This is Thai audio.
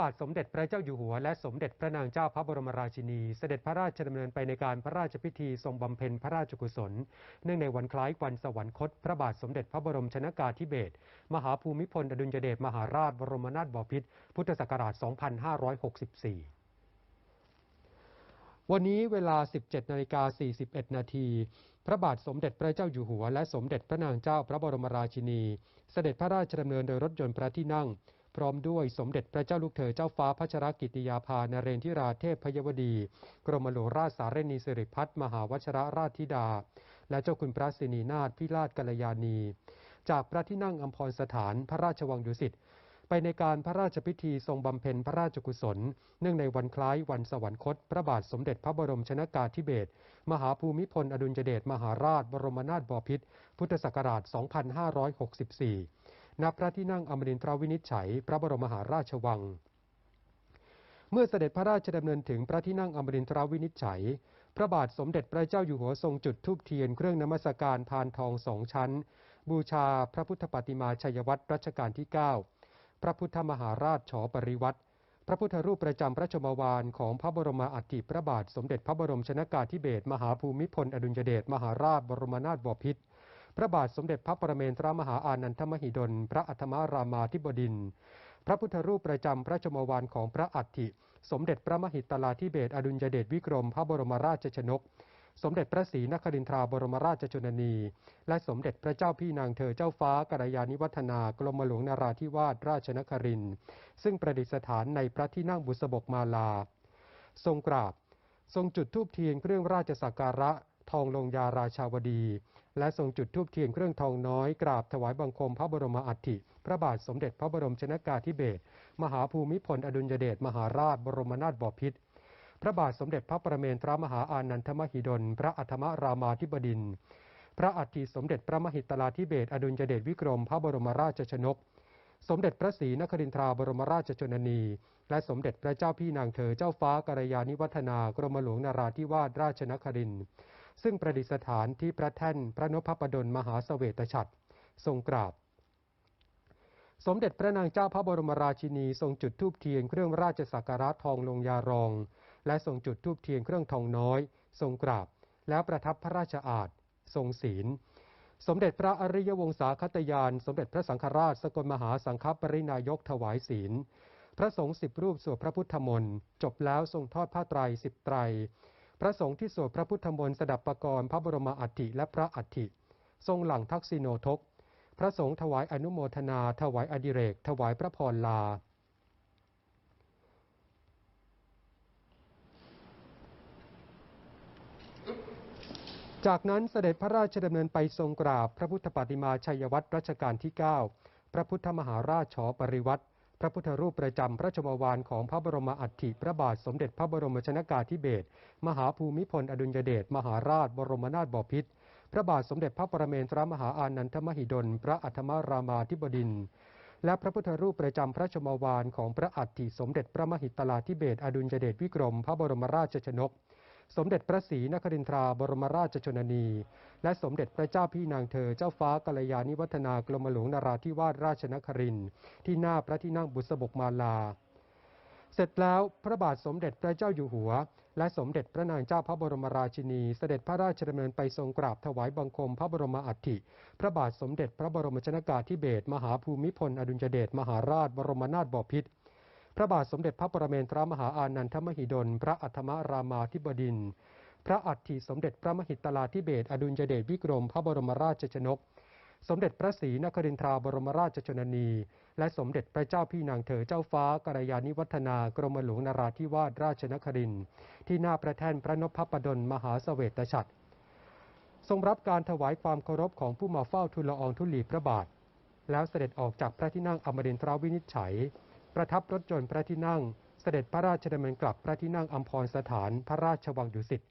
บาทสมเด็จพระเจ้าอยู่หัว และสมเด็จพระนางเจ้าพระบรมราชินี เสด็จพระราชดำเนินไปในการพระราชพิธีทรงบำเพ็ญพระราชกุศล เนื่องในวันคล้ายวันสวรรคต พระบาทสมเด็จพระบรมชนากาธิเบศรมหาภูมิพลอดุลยเดชมหาราชบรมนาถบพิตรพุทธศักราช 2564วันนี้เวลา 17 นาฬิกา 41 นาที พระบาทสมเด็จพระเจ้าอยู่หัว และสมเด็จพระนางเจ้าพระบรมราชินี เสด็จพระราชดำเนินโดยรถยนต์พระที่นั่ง พร้อมด้วยสมเด็จพระเจ้าลูกเธอเจ้าฟ้าพัชรกิติยาภานเรนทิราเทพพยวดี กรมหลวงราชสารนีสิริพัฒมหาวชรราชธิดา และเจ้าคุณพระสินีนาถพิราชกัลยาณี จากพระที่นั่งอัมพรสถานพระราชวังดุสิตไปในการพระราชพิธีทรงบำเพ็ญพระราชกุศล เนื่องในวันคล้ายวันสวรรคต พระบาทสมเด็จพระบรมชนากาธิเบศรมหาภูมิพลอดุลยเดชมหาราช บรมนาถบพิตรพุทธศักราช 2564 ณพระที่นั่งอมรินทรวินิจฉัย พระบรมมหาราชวัง เมื่อเสด็จพระราชดำเนินถึงพระที่นั่งอมรินทรวินิจฉัย พระบาทสมเด็จพระเจ้าอยู่หัวทรงจุดธูปเทียนเครื่องนมัสการพานทองสองชั้น บูชาพระพุทธปฏิมาชัยวัตรรัชกาลที่ 9 พระพุทธมหาราชฉอปริวัติพระพุทธรูปประจำพระชมวานของพระบรมอัฐิพระบาทสมเด็จพระบรมชนากาธิเบศรมหาภูมิพลอดุลยเดชมหาราชบรมนาถบพิตร พระบาทสมเด็จพระปรเมนทรมหาอานันทมหิดล พระอัฏฐมารามาธิบดินทร์พระพุทธรูปประจำพระชมวานของพระอัฐิ สมเด็จพระมหิตลาธิเบศอดุลยเดชวิกรม พระบรมราชชนก สมเด็จพระศรีนครินทราบรมราชชนนี และสมเด็จพระเจ้าพี่นางเธอเจ้าฟ้ากัลยาณิวัฒนากรมหลวงนาราธิวาสราชนครินทร์ซึ่งประดิษฐานในพระที่นั่งบุษบกมาลา ทรงกราบ ทรงจุดธูปเทียนเครื่องราชสักการะ ทองลงยาราชาวดี และทรงจุดธูปเทียนเครื่องทองน้อยกราบถวายบังคมพระบรมอัฐิพระบาทสมเด็จพระบรมชนากาธิเบศรมหาภูมิพลอดุลยเดชมหาราชบรมนาถบพิตรพระบาทสมเด็จพระประเมนทรมหาอานันทมหิดล พระอัฏฐมรามาธิบดิน พระอัฐิสมเด็จพระมหิตลาธิเบศรอดุลยเดชวิกรม พระบรมราชชนก สมเด็จพระศรีนครินทราบรมราชชนนี และสมเด็จพระเจ้าพี่นางเธอเจ้าฟ้ากัลยาณิวัฒนากรมหลวงนาราธิวาสราชนครินทร์ ซึ่งประดิษฐานที่พระแท่นพระนพปดลมหาเสวตฉัตรทรงกราบ สมเด็จพระนางเจ้าพระบรมราชินีทรงจุดธูปเทียนเครื่องราชสักการะทองลงยารอง และทรงจุดธูปเทียนเครื่องทองน้อย ทรงกราบ แล้วประทับพระราชอาณทรงศีล สมเด็จพระอริยวงศาคตยาน สมเด็จพระสังฆราชสกลมหาสังฆปรินายกถวายศีล พระสงฆ์สิบรูปสวดพระพุทธมนต์จบแล้วทรงทอดผ้าไตรสิบไตร พระสงฆ์ที่สวดพระพุทธมนต์สดับประกรณ์พระบรมอัฐิและพระอัฐิ ทรงหลังทักษิโนทก พระสงฆ์ถวายอนุโมทนา ถวายอดิเรก ถวายพระพรลา จากนั้นเสด็จพระราชดำเนินไปทรงกราบ พระพุทธปฏิมาชัยวัตรรัชกาลที่ 9 พระพุทธมหาราชฉอปริวัติ พระพุทธรูปประจำพระชมวานของพระบรมอัฐิพระบาทสมเด็จพระบรมชนากาธิเบศรมหาภูมิพลอดุลยเดชมหาราชบรมนาถบพิตรพระบาทสมเด็จพระปรเมนทรมหาอานันทมหิดล พระอัฏฐมารามาธิบดิน และพระพุทธรูปประจำพระชมวานของพระอัฐิสมเด็จพระมหิตลาธิเบศรอดุลยเดชวิกรม พระบรมราชชนก สมเด็จพระศรีนครินทราบรมราชชนนี และสมเด็จพระเจ้าพี่นางเธอเจ้าฟ้ากัลยาณิวัฒนากรมหลวงนาราธิวาสราชนครินที่หน้าพระที่นั่งบุษบกมาลา เสร็จแล้วพระบาทสมเด็จพระเจ้าอยู่หัว และสมเด็จพระนางเจ้าพระบรมราชินี เสด็จพระราชดำเนินไปทรงกราบถวายบังคมพระบรมอัฐิ พระบาทสมเด็จพระบรมชนากาธิเบศรมหาภูมิพลอดุลยเดชมหาราชบรมนาถบพิตร ระบาทสมเด็จพระปรเมนทรมหาอานันทมหิดล พระอัฏฐมรามาธิบดินทรพระอัฐิสมเด็จพระมหิตลาธิเบศอดุลยเดชวิกรม พระบรมราชชนก สมเด็จพระศรีนครินทราบรมราชชนนี และสมเด็จพระเจ้าพี่นางเธอเจ้าฟ้ากัลยาณิวัฒนากรมหลวงนาราธิวาสราชนครินทร์ที่หน้าพระแท่นพระนพปดลมหาสเสวตฉัตรทรงรับการถวายความเคารพของผู้มาเฝ้าทูลละอองธุลีพระบาท แล้วเสด็จออกจากพระที่นั่งอมรินทราวินิจฉัย ประทับรถยนต์พระที่นั่งเสด็จพระราชดำเนินกลับพระที่นั่งอัมพรสถานพระราชวังดุสิต